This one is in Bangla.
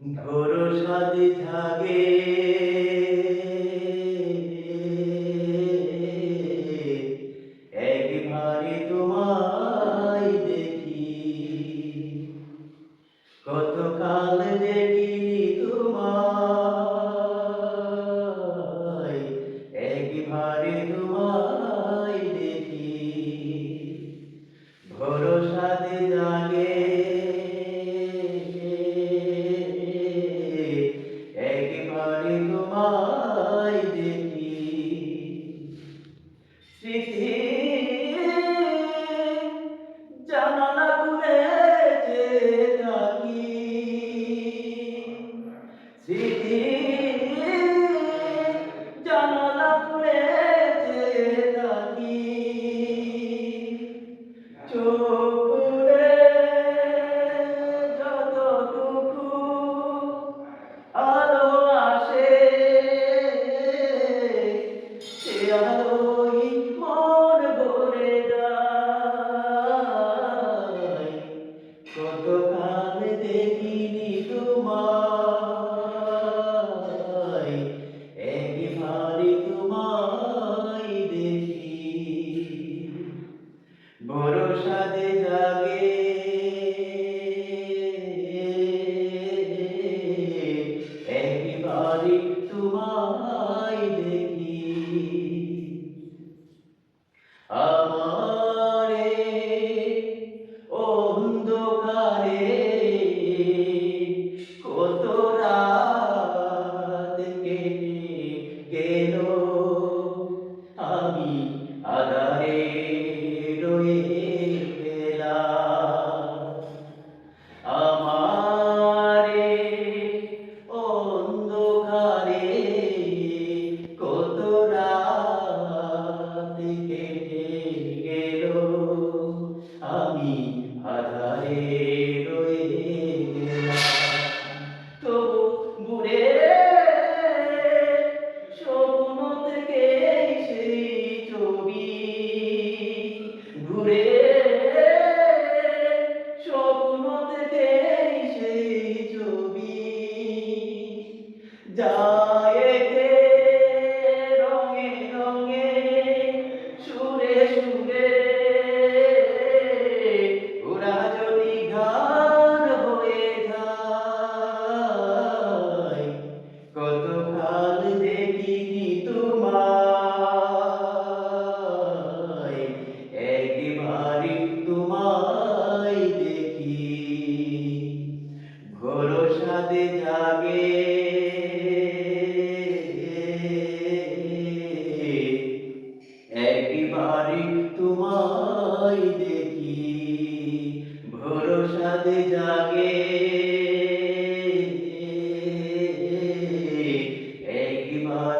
ভরসাদ জাগে একবারে তোমায় দেখি। কতকাল দেখিনি তোমায় একবারে তোমায় দেখি। যায় একে রঙে রঙে সুরে সুরে। ওরা যদি গান যায় কতকাল দেখিনি তোমায়? জাগে प्रसाद जागे। एक बार